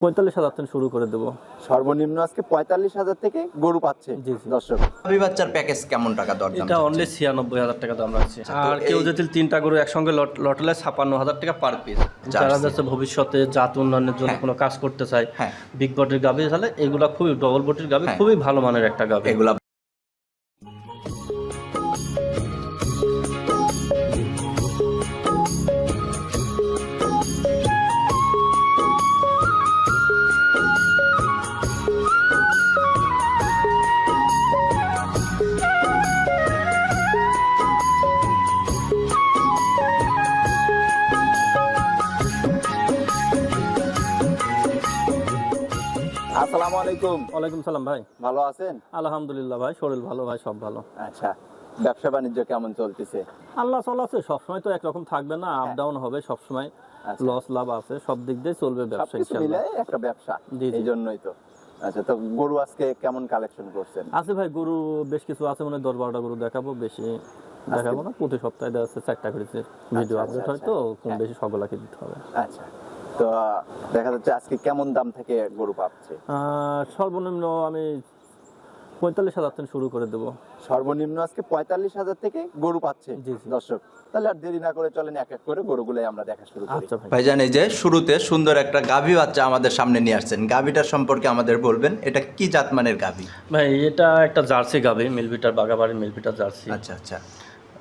পঁয়তাল্লিশ হাজার থেকে শুরু করে দেবো। সর্বনিম্ন আজকে পঁয়তাল্লিশ হাজার থেকে গরু পাচ্ছে জি। দর্শক। আমি বাচ্চার প্যাকেজ কেমন টাকা দর এটা অনলি ছিয়ানব্বই হাজার টাকা দাম রাখছে। আচ্ছা, আর কেউ যদি তিনটা গরু একসঙ্গে লট লটলে ছাপান্ন হাজার টাকা পার পিস যারা যাচ্ছে ভবিষ্যতে জাত উন্নয়নের জন্য কোন কোনো কাজ করতে চায় হ্যাঁ। বিগ বটির গাভি তাহলে এগুলা খুবই ডবল বটির গাভি হ্যাঁ। খুবই ভালো মানের একটা গাভি। এগুলা আলাইকুম। ওয়ালাইকুম সালাম ভাই। ভালো আছেন? আলহামদুলিল্লাহ ভাই শরীর ভালো ভাই সব ভালো। আচ্ছা ব্যবসা বাণিজ্য কেমন চলতেছে? আল্লাহ চলাছে সবসময় তো একরকম থাকবে না আপ ডাউন হবে সবসময়। আচ্ছা। লস লাভ আছে সব দিক দিয়ে চলবে ব্যবসা একটা ব্যবসা। এই জন্যই তো। আচ্ছা তো গরু আজকে কেমন কালেকশন করছেন? আছে ভাই গরু বেশ কিছু আছে মানে দশ বারোটা গরু দেখাবো বেশি দেখাবো না প্রতি সপ্তাহে দেখা যাচ্ছে চারটা করে ভিডিও আচ্ছা, আপডেট হয় আচ্ছা। তো কম বেশি সকলাকে দিতে হবে। আচ্ছা। তো দেখা যাচ্ছে আজকে কেমন দাম থেকে গরু পাচ্ছে সর্বনিম্ন আমি পঁয়তাল্লিশ হাজার থেকে শুরু করে দেবো। সর্বনিম্ন আজকে পঁয়তাল্লিশ হাজার থেকে গরু পাচ্ছে। দর্শক। তাহলে আর দেরি না করে চলেন এক এক করে গরুগুলাই আমরা দেখা শুরু করি। আচ্ছা ভাই। ভাইজান এই যে শুরুতে সুন্দর একটা গাভী বাচ্চা আমাদের সামনে নিয়ে আসছেন। গাভীটার সম্পর্কে আমাদের বলবেন এটা কি জাতমানের গাভী? ভাই এটা একটা জার্সি গাবে মিলবিটার বাগাবাড়ির মিলবিটার জার্সি। আচ্ছা আচ্ছা।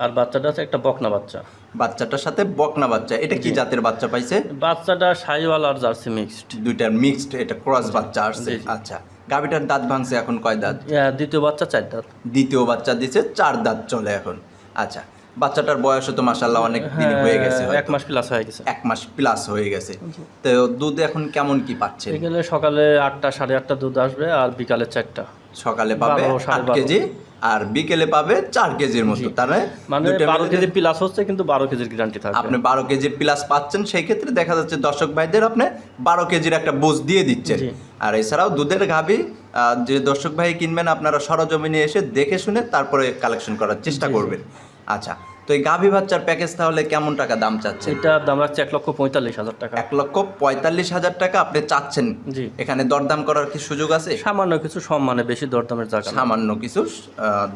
আর বাচ্চাটা আছে একটা বকনা বাচ্চা। বাচ্চাটার সাথে বকনা বাচ্চা এটা কি জাতের বাচ্চা পাইছে? বাচ্চাটা সাইওয়াল আর জার্সি মিক্সড। দুইটার মিক্সড এটা ক্রস বাচ্চা আসছে। আচ্ছা গাভীটার দাঁত ভাঙছে এখন কয় দাঁত? দ্বিতীয় বাচ্চা চার দাঁত। দ্বিতীয় বাচ্চা দিছে চার দাঁত চলে এখন। আচ্ছা বাচ্চাটার বয়সও তো মাসাল্লাহ অনেক দিন হয়ে গেছে হ্যাঁ, এক মাস প্লাস হয়ে গেছে। এক মাস প্লাস হয়ে গেছে। তো দুধ এখন কেমন কি পাচ্ছে বিকেলে সকালে আটটা সাড়ে আটটা দুধ আসবে আর বিকালে চারটা। সকালে পাবে আট কেজি। আর বিকেলে পাবে চার কেজির মতো। তার মানে বারো কেজি প্লাস হচ্ছে কিন্তু বারো কেজির গ্যারান্টি থাকবে। আপনি বারো কেজি প্লাস পাচ্ছেন সেই ক্ষেত্রে দেখা যাচ্ছে দর্শক ভাইদের আপনি বারো কেজির একটা বোঝ দিয়ে দিচ্ছেন। আর এছাড়াও দুধের ঘাবি যে দর্শক ভাই কিনবেন আপনারা সরজমিনে এসে দেখে শুনে তারপরে কালেকশন করার চেষ্টা করবেন। আচ্ছা তো এই গাভী বাচ্চার প্যাকেজ তাহলে কেমন টাকা দাম চাচ্ছেন? এটার দাম রাখছে এক লক্ষ পঁয়তাল্লিশ হাজার টাকা। এক লক্ষ পঁয়তাল্লিশ হাজার টাকা আপনি চাচ্ছেন? জি। এখানে দরদাম করার কি সুযোগ আছে? সামান্য কিছু সম্মানে বেশি দরদামের জায়গা। সামান্য কিছু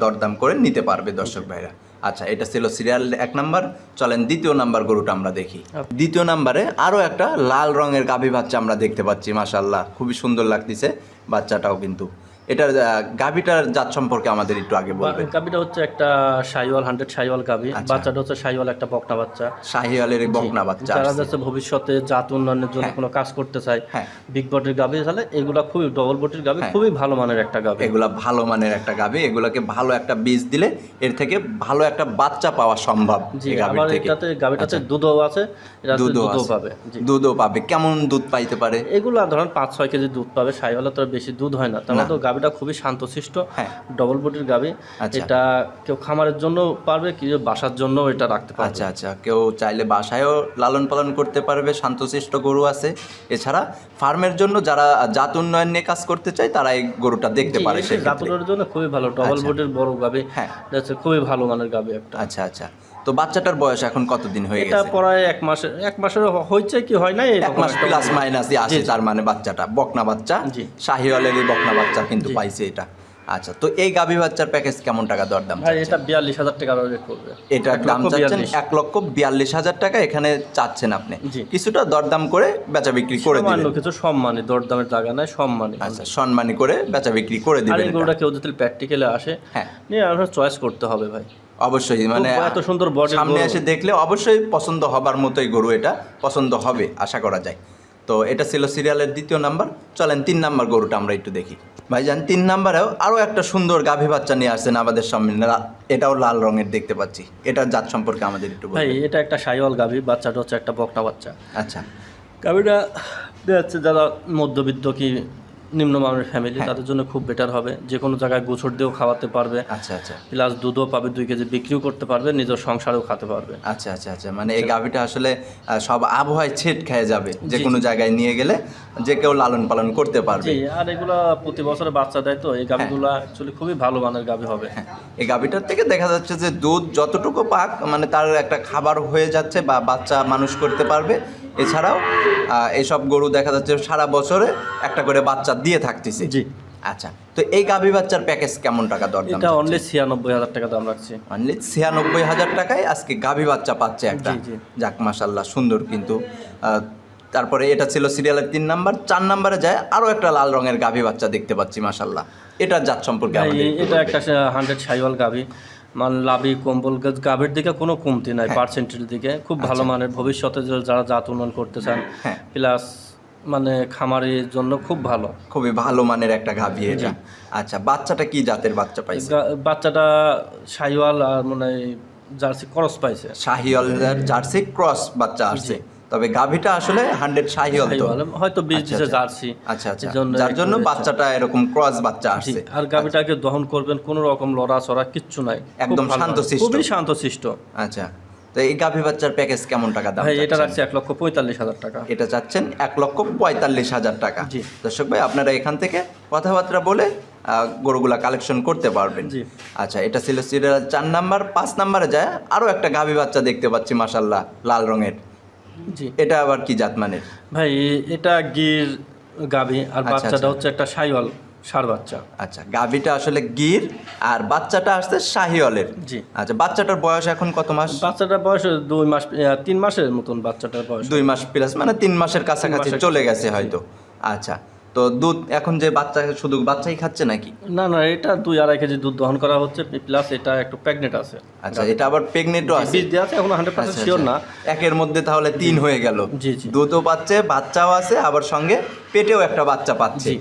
দরদাম করে নিতে পারবে দর্শক ভাইরা। আচ্ছা এটা ছিল সিরিয়াল এক নাম্বার চলেন দ্বিতীয় নাম্বার গরুটা আমরা দেখি। আচ্ছা। দ্বিতীয় নাম্বারে আরও একটা লাল রঙের গাভী বাচ্চা আমরা দেখতে পাচ্ছি মাশাল্লাহ খুবই সুন্দর লাগতেছে বাচ্চাটাও কিন্তু। এটার গাভীটার জাত সম্পর্কে আমাদের একটু আগে বলবেন। গাবিটা হচ্ছে একটা সাইওয়াল হান্ড্রেড সাইওয়াল গাবি আচ্ছা। বাচ্চাটা হচ্ছে সাইওয়াল একটা বকনা বাচ্চা। শাহিওয়ালের বকনা বাচ্চা যারা যাচ্ছে ভবিষ্যতে জাত উন্নয়নের জন্য হ্যাঁ। কোনো কাজ করতে চায় হ্যাঁ। বিগ বটির গাবি তাহলে এগুলা খুবই ডবল বটির হ্যাঁ। খুবই ভালো মানের একটা গাবি এগুলা ভালো মানের একটা গাভী এগুলাকে ভালো একটা বীজ দিলে এর থেকে ভালো একটা বাচ্চা পাওয়া সম্ভব জি আবার এটাতে গাবিটাতে দুধও আছে এটা দুধও পাবে। দুধও পাবে। কেমন দুধ পাইতে পারে? এগুলা ধরেন পাঁচ ছয় কেজি দুধ পাবে সাইওয়ালে তো বেশি দুধ হয় না তাহলে তো গাবিটা খুবই শান্তশিষ্ট হ্যাঁ। ডবল বটির গাবি আচ্ছা। এটা কেউ খামারের জন্য পারবে কি বাসার জন্য এটা রাখতে পারবে। আচ্ছা আচ্ছা। কেউ চাইলে বাসায়ও লালন পালন করতে পারবে শান্তশিষ্ট গরু আছে। এছাড়া ফার্মের জন্য যারা জাত উন্নয়ন নিয়ে কাজ করতে চায় তারা এই গরুটা দেখতে পারে সেক্ষেত্রে। জাতুরের জন্য খুবই ভালো ডবল আচ্ছা। বটির বড় গাবি হ্যাঁ। খুবই ভালো মানের গাবি একটা। আচ্ছা আচ্ছা। তো বাচ্চাটার বয়স এখন কতদিন হয়ে এটা গেছে? প্রায় এক মাসের এক মাসের হয়েছে কি হয় না এক মাস প্লাস মাইনাসই আসে। তার মানে বাচ্চাটা বকনা বাচ্চা। জি। শাহিওয়ালেরই বকনা বাচ্চা কিন্তু পাইছে এটা। আচ্ছা তো এই গাভী বাচ্চার প্যাকেজ কেমন টাকা দরদাম ভাই এটা বিয়াল্লিশ হাজার টাকা রেট করবে। এক দাম লক্ষ চাচ্ছেন বিয়াল্লিশ। এক লক্ষ বিয়াল্লিশ হাজার টাকা এখানে চাচ্ছেন আপনি। জি। কিছুটা দরদাম করে বেচা বিক্রি করে দিবেন কিছু সম্মানী দরদামের জায়গা নাই সম্মানী। আচ্ছা সম্মানী করে বেচা বিক্রি করে আর দিবেন এই গরুটা কেউ যদি প্র্যাকটিক্যালে আসে হ্যাঁ। নিয়ে আপনার চয়েস করতে হবে ভাই। অবশ্যই মানে এত সুন্দর বডি সামনে এসে দেখলে অবশ্যই পছন্দ হবার মতোই গরু এটা পছন্দ হবে আশা করা যায়। তো এটা ছিল সিরিয়ালের দ্বিতীয় নাম্বার চলেন তিন নাম্বার গরুটা আমরা একটু দেখি। ভাইজান তিন নাম্বারেও আরও একটা সুন্দর গাভী বাচ্চা নিয়ে আসছেন আমাদের সামনে এটাও লাল রঙের দেখতে পাচ্ছি। এটার জাত সম্পর্কে আমাদের একটু ভাই এটা একটা সাইওয়াল গাভী বাচ্চাটা হচ্ছে একটা বকনা বাচ্চা। আচ্ছা। গাভীটা দেখা যাচ্ছে যারা মধ্যবিত্ত কি নিম্নমানের ফ্যামিলি। তাদের জন্য খুব বেটার হবে। যে কোনো জায়গায় গোছর দিয়েও খাওয়াতে পারবে। আচ্ছা আচ্ছা। প্লাস দুধও পাবে দুই কেজি বিক্রিও করতে পারবে নিজের সংসারেও খেতে পারবে। আচ্ছা আচ্ছা আচ্ছা। মানে এই গাভীটা আসলে সব আবহাওয়ায় ছেট খেয়ে যাবে। যে কোনো জায়গায় নিয়ে গেলে যে কেউ লালন পালন করতে পারবে। আর এগুলো প্রতি বছরে বাচ্চা দেয় তো এই গাভিগুলো অ্যাকচুয়ালি খুবই ভালো মানের গাভি হবে। হ্যাঁ এই গাভীটার থেকে দেখা যাচ্ছে যে দুধ যতটুকু পাক মানে তার একটা খাবার হয়ে যাচ্ছে বা বাচ্চা মানুষ করতে পারবে। এছাড়াও এইসব গরু দেখা যাচ্ছে সারা বছরে একটা করে বাচ্চা দিয়ে থাকতেছে। জি। আচ্ছা তো এই গাভী বাচ্চার প্যাকেজ কেমন টাকা দরদাম এটা অনলি ছিয়ানব্বই হাজার টাকা দাম রাখছি। অনলি ছিয়ানব্বই হাজার টাকায় আজকে গাভী বাচ্চা পাচ্ছে একটা। যাক মাসাল্লাহ সুন্দর কিন্তু। তারপরে এটা ছিল সিরিয়ালের তিন নাম্বার। চার নাম্বারে যায় আরও একটা লাল রঙের গাভী বাচ্চা দেখতে পাচ্ছি মাসাল্লাহ এটা জাত সম্পর্কে এটা একটা হান্ড্রেড সাইওয়াল গাভি। মানে লাভি কম্বল গাছ গাভীর দিকে কোনো কমতি নাই হ্যাঁ। পার্সেন্টের দিকে। খুব ভালো মানের। ভবিষ্যতে যারা জাত উন্নয়ন করতে চান হ্যাঁ। প্লাস মানে খামারের জন্য খুব ভালো। খুবই ভালো মানের একটা গাভী এটা। আচ্ছা বাচ্চাটা কি জাতের বাচ্চা পাইছে? বাচ্চাটা সাইওয়াল আর মানে জার্সি ক্রস পাইছে। শাহিওয়ালের জার্সি ক্রস বাচ্চা আসছে। তবে গাভীটা আসলে হান্ড্রেড শাহি তো। হয়তো আচ্ছা, দিছে আচ্ছা। জার্সি। আচ্ছা আচ্ছা। যার জন্য বাচ্চাটা এরকম ক্রস বাচ্চা আসছে। আর গাভীটাকে দহন করবেন কোনো রকম লড়া চড়া কিচ্ছু নাই। একদম। শান্তশিষ্ট। খুবই শান্তশিষ্ট আচ্ছা। তো এই গাভী বাচ্চার প্যাকেজ কেমন টাকা দাম এটা? রাখছে এক লক্ষ পঁয়তাল্লিশ হাজার টাকা। এটা চাচ্ছেন এক লক্ষ পঁয়তাল্লিশ হাজার টাকা। দর্শক ভাই আপনারা এখান থেকে কথাবার্তা বলে গরুগুলা কালেকশন করতে পারবেন। জি। আচ্ছা এটা ছিল সিরিয়াল চার নাম্বার পাঁচ নাম্বারে যায় আরও একটা গাভী বাচ্চা দেখতে পাচ্ছি মাসাল্লাহ লাল রঙের। জি। এটা আবার কি জাত মানের ভাই এটা গির গাভী আর আচ্ছা, বাচ্চাটা আচ্ছা। হচ্ছে একটা সাইওয়াল সার বাচ্চা। আচ্ছা গাভীটা আসলে গির আর বাচ্চাটা আসছে শাহিওয়ালের জি। আচ্ছা বাচ্চাটার বয়স এখন কত মাস? বাচ্চাটার বয়স দুই মাস তিন মাসের মতন বাচ্চাটার বয়স। দুই মাস প্লাস মানে তিন মাসের কাছাকাছি চলে গেছে হয়তো। আচ্ছা তো দুধ এখন যে বাচ্চা শুধু বাচ্চাই খাচ্ছে নাকি? না না এটা দুই আড়াই কেজি দুধ দহন করা হচ্ছে প্লাস এটা একটু প্রেগনেন্ট আছে। আচ্ছা এটা আবার প্রেগনেন্টও আছে? বীজ দেওয়া আছে এখন হান্ড্রেড পার্সেন্ট শিওর। না। একের মধ্যে তাহলে তিন হয়ে গেল। জি, জি। দুধও পাচ্ছে বাচ্চাও আছে আবার সঙ্গে পেটেও একটা বাচ্চা পাচ্ছে।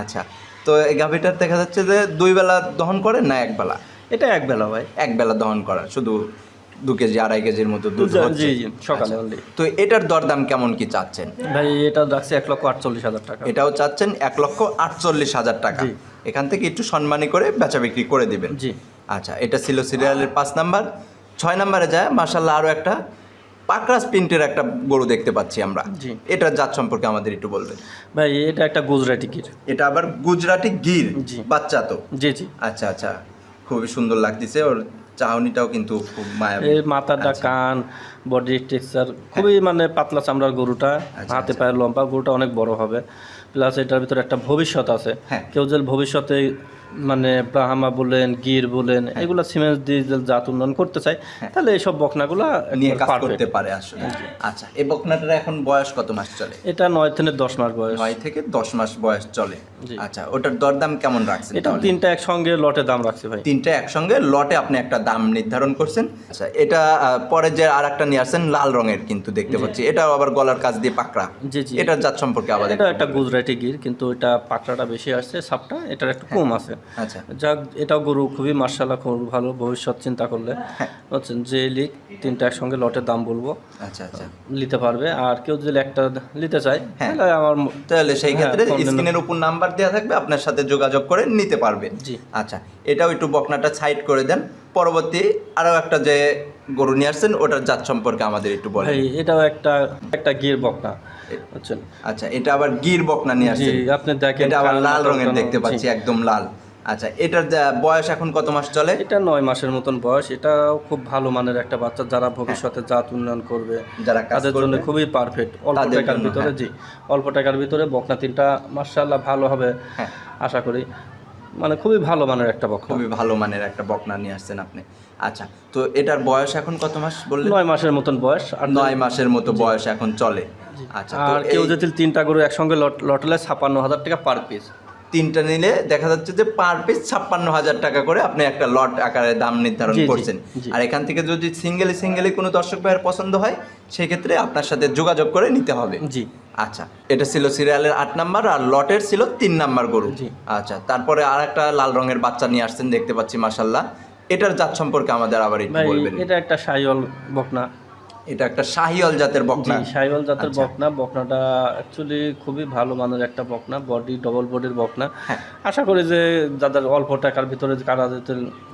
আচ্ছা তো এই গাভীটার দেখা যাচ্ছে যে দুই বেলা দহন করে না এক বেলা? এটা এক বেলা ভাই। এক বেলা দহন করা শুধু দু কেজি আড়াই কেজির মতো দুধ জি, জি সকালে আচ্ছা। তো এটার দরদাম কেমন কি চাচ্ছেন? ভাই এটা রাখছে এক লক্ষ আটচল্লিশ হাজার টাকা। এটাও চাচ্ছেন এক লক্ষ আটচল্লিশ হাজার টাকা। এখান থেকে একটু সম্মানী করে বেচা বিক্রি করে দিবেন। জি। আচ্ছা এটা ছিল সিরিয়ালের পাঁচ নাম্বার। ছয় নাম্বারে যায় মার্শাল্লাহ আরও একটা পাকরাস প্রিন্টের একটা গরু দেখতে পাচ্ছি আমরা। জি। এটার জাত সম্পর্কে আমাদের একটু বলবেন। ভাই এটা একটা গুজরাটি গির। এটা আবার গুজরাটি গির জি। বাচ্চা তো। জি জি। আচ্ছা আচ্ছা খুবই সুন্দর লাগতেছে ওর চাহনিটাও কিন্তু খুব মায়াবী। এই মাথাটা আচ্ছা। কান বডি টেক্সচার খুবই মানে পাতলা চামড়ার গরুটা আচ্ছা, হাতে পায়ের লম্বা গরুটা অনেক বড় হবে। প্লাস এটার ভিতরে একটা ভবিষ্যৎ আছে। হ্যাঁ। কেউ যদি ভবিষ্যতে মানে ব্রাহ্মা বলেন গির বলেন এগুলো সিমেন্ট দিয়ে জাত উন্নয়ন করতে চাই তাহলে এইসব বকনাগুলা হ্যাঁ। নিয়ে কাজ করতে পারে আসলে। আচ্ছা এই বকনাটার এখন বয়স কত মাস চলে? এটা নয় থেকে দশ মাস বয়স। নয় থেকে দশ মাস বয়স চলে। আচ্ছা ওটার দরদাম কেমন রাখছেন এটা? তিনটা একসঙ্গে লটে দাম রাখছে ভাই। তিনটা একসঙ্গে লটে আপনি একটা দাম নির্ধারণ করছেন। আচ্ছা এটা পরে যে আর একটা নিয়ে আসছেন লাল রঙের কিন্তু দেখতে পাচ্ছি। এটাও আবার গলার কাজ দিয়ে পাকড়া। জি জি। এটার জাত সম্পর্কে আবার এটা একটা গুজরাটি গির কিন্তু এটা পাকড়াটা বেশি আসছে সাপটা এটার একটু কম আছে। আচ্ছা। যাক এটাও গরু খুবই মার্শাল্লাহ খুব ভালো ভবিষ্যৎ চিন্তা করলে। হ্যাঁ। বুঝছেন যে লিক তিনটা একসঙ্গে লটের দাম বলব। আচ্ছা আচ্ছা। নিতে পারবে আর কেউ যদি একটা নিতে চায় হ্যাঁ। তাহলে আমার তাহলে সেই হ্যাঁ, ক্ষেত্রে স্ক্রিনের উপর নাম্বার দেওয়া থাকবে আপনার সাথে যোগাযোগ করে নিতে পারবে। জি। আচ্ছা এটাও একটু বকনাটা সাইড করে দেন। পরবর্তী আরও একটা যে গরু নিয়ে আসছেন ওটার জাত সম্পর্কে আমাদের একটু বলেন। এটাও একটা একটা গির বকনা আচ্ছা এটা আবার গির বকনা নিয়ে জি আসছেন। আপনি দেখেন এটা আবার লাল রঙের দেখতে পাচ্ছি একদম লাল। আচ্ছা এটার বয়স এখন কত মাস চলে? এটা নয় মাসের মতন বয়স। এটাও খুব ভালো মানের একটা বাচ্চা যারা ভবিষ্যতে জাত উন্নয়ন করবে যারা কাজের জন্য খুবই পারফেক্ট অল্প টাকার ভিতরে হ্যাঁ। জি অল্প টাকার ভিতরে বকনা তিনটা মার্শাল্লাহ ভালো হবে হ্যাঁ। আশা করি। মানে খুবই ভালো মানের একটা বকনা। খুবই ভালো মানের একটা বকনা নিয়ে আসছেন আপনি। আচ্ছা তো এটার বয়স এখন কত মাস বললেন? নয় মাসের মতন বয়স আর নয় মাসের মতো বয়স এখন চলে। আচ্ছা আর কেউ যদি তিনটা গরু একসঙ্গে লট- লটলে ছাপান্ন হাজার টাকা পার পিস তিনটা নিলে দেখা যাচ্ছে যে পার পিস ছাপ্পান্ন হাজার টাকা করে আপনি একটা লট আকারে দাম নির্ধারণ করছেন। আর এখান থেকে যদি সিঙ্গেলি সিঙ্গেলি কোনো দর্শক ভাইয়ের পছন্দ হয় সেক্ষেত্রে আপনার সাথে যোগাযোগ করে নিতে হবে। জি। আচ্ছা এটা ছিল সিরিয়ালের আট নাম্বার আর লটের ছিল তিন নাম্বার গরু। জি। আচ্ছা তারপরে আর একটা লাল রঙের বাচ্চা নিয়ে আসছেন দেখতে পাচ্ছি মাসাল্লাহ এটার জাত সম্পর্কে আমাদের আবার একটু বলবেন। এটা একটা সাইওয়াল বকনা। এটা একটা শাহিয়াল জাতের বকনা। সাইওয়াল জাতের আচ্ছা। বকনা। বকনাটা অ্যাকচুয়ালি খুবই ভালো মানের একটা বকনা বডি ডবল বডির বকনা। হ্যাঁ। আশা করি যে যাদের অল্প টাকার ভিতরে কারা যেতে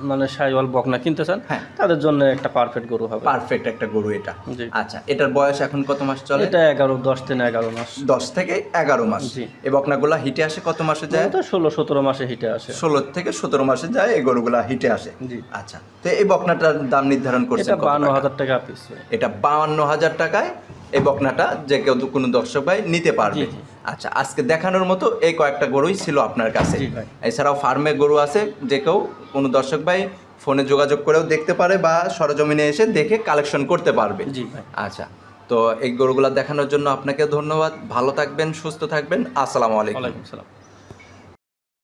মানে সাইওয়াল বকনা কিনতে চান হ্যাঁ। তাদের জন্য একটা পারফেক্ট গরু হবে। পারফেক্ট একটা গরু এটা। আচ্ছা এটার বয়স এখন কত মাস চলে? এটা এগারো দশ থেকে এগারো মাস। দশ থেকে এগারো মাস। জি। এই বকনাগুলা হিটে আসে কত মাসে যায়? তো ষোলো সতেরো মাসে হিটে আসে। ষোলো থেকে সতেরো মাসে যায় এই গরুগুলা হিটে আসে। জি। আচ্ছা তো এই বকনাটার দাম নির্ধারণ করছেন এটা বান্ন হাজার টাকা পিস এটা বাউান্ন হাজার টাকায় এই বকনাটা যে কেউ কোনো দর্শক ভাই নিতে পারবে। আচ্ছা আজকে দেখানোর মতো এই কয়েকটা গরুই ছিল আপনার কাছে। এছাড়াও ফার্মে গরু আছে যে কেউ কোনো দর্শক ভাই ফোনে যোগাযোগ করেও দেখতে পারে বা সরজমিনে এসে দেখে কালেকশন করতে পারবে। জি আচ্ছা তো এই গরুগুলা দেখানোর জন্য আপনাকে ধন্যবাদ। ভালো থাকবেন সুস্থ থাকবেন। আসসালামু আলাইকুম।